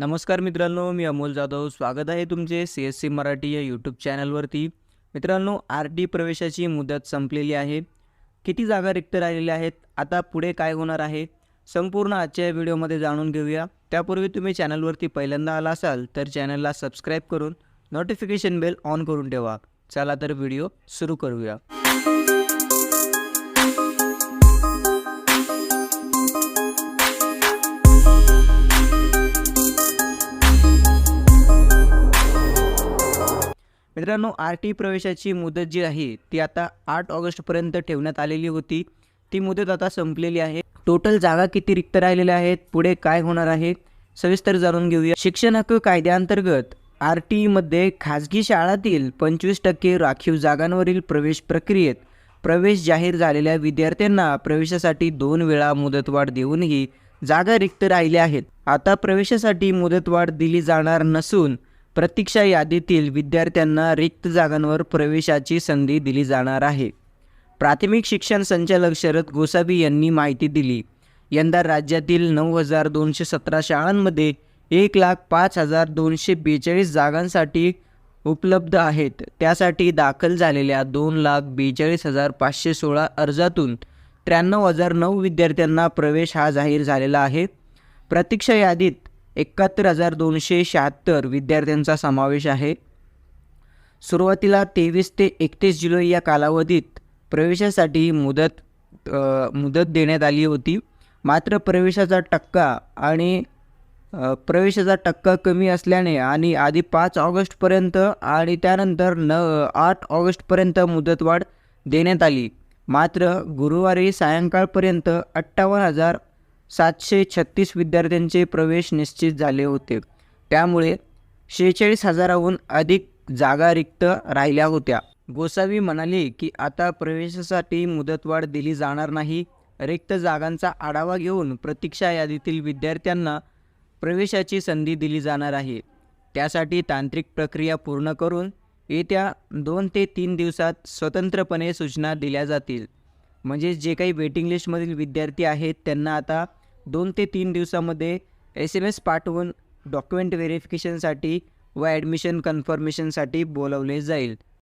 नमस्कार मित्रांनो मी अमोल जाधव. स्वागत आहे तुमचे सी एस सी मराठी या यूट्यूब चॅनलवरती मित्रांनो आर टी प्रवेशाची मुदत संपलेली आहे. किती जागा रिक्त राहिलेल्या आहेत? आता पुढे काय होणार आहे? संपूर्ण आजच्या या व्हिडिओमध्ये जाणून घेऊया. त्यापूर्वी तुम्ही चॅनलवरती पहिल्यांदा आला असाल तर चॅनलला सबस्क्राईब करून नोटिफिकेशन बेल ऑन करून ठेवा. चला तर व्हिडिओ सुरू करूया. मित्रांनो आर टी प्रवेशाची मुदत जी आहे ती आता आठ ऑगस्टपर्यंत ठेवण्यात आलेली होती. ती मुदत आता संपलेली आहे. टोटल जागा किती रिक्त राहिलेल्या आहेत? पुढे काय होणार आहे? सविस्तर जाणून घेऊया. शिक्षण हक्क कायद्याअंतर्गत आर टी ईमध्ये खाजगी शाळातील पंचवीस टक्के राखीव जागांवरील प्रवेश प्रक्रियेत प्रवेश जाहीर झालेल्या विद्यार्थ्यांना प्रवेशासाठी दोन वेळा मुदतवाढ देऊनही जागा रिक्त राहिल्या आहेत. आता प्रवेशासाठी मुदतवाढ दिली जाणार नसून प्रतीक्षा यादीतील विद्यार्थ्यांना रिक्त जागांवर प्रवेशाची संधी दिली जाणार आहे. प्राथमिक शिक्षण संचालक शरद गोसावी यांनी माहिती दिली. यंदा राज्यातील नऊ हजार दोनशे सतरा शाळांमध्ये एक लाख पाच हजार दोनशे बेचाळीस जागांसाठी उपलब्ध आहेत. त्यासाठी दाखल झालेल्या दोन लाख बेचाळीस हजार पाचशे सोळा अर्जातून त्र्याण्णव हजार नऊ विद्यार्थ्यांना प्रवेश हा जाहीर झालेला आहे. प्रतीक्षा यादीत एकाहत्तर हजार दोनशे शहात्तर विद्यार्थ्यांचा समावेश आहे. सुरुवातीला तेवीस ते एकतीस जुलै या कालावधीत प्रवेशासाठी मुदत मुदत देण्यात आली होती. मात्र प्रवेशाचा टक्का आणि प्रवेशाचा टक्का कमी असल्याने आणि आधी पाच ऑगस्टपर्यंत आणि त्यानंतर न आठ ऑगस्टपर्यंत मुदतवाढ देण्यात आली. मात्र गुरुवारी सायंकाळपर्यंत अठ्ठावन्न हजार सातशे छत्तीस विद्यार्थ्यांचे प्रवेश निश्चित झाले होते. त्यामुळे शेहेचाळीस हजाराहून अधिक जागा रिक्त राहिल्या होत्या. गोसावी म्हणाले की आता प्रवेशासाठी मुदतवाढ दिली जाणार नाही. रिक्त जागांचा आढावा घेऊन प्रतीक्षा यादीतील विद्यार्थ्यांना प्रवेशाची संधी दिली जाणार आहे. त्यासाठी तांत्रिक प्रक्रिया पूर्ण करून येत्या दोन ते तीन दिवसात स्वतंत्रपणे सूचना दिल्या जातील. म्हणजे जे काही वेटिंग लिस्टमधील विद्यार्थी आहेत त्यांना आता दोन ते तीन दिवसामध्ये एस एम एस पाठवून डॉक्युमेंट व्हेरिफिकेशनसाठी व ॲडमिशन कन्फर्मेशनसाठी बोलवले जाईल.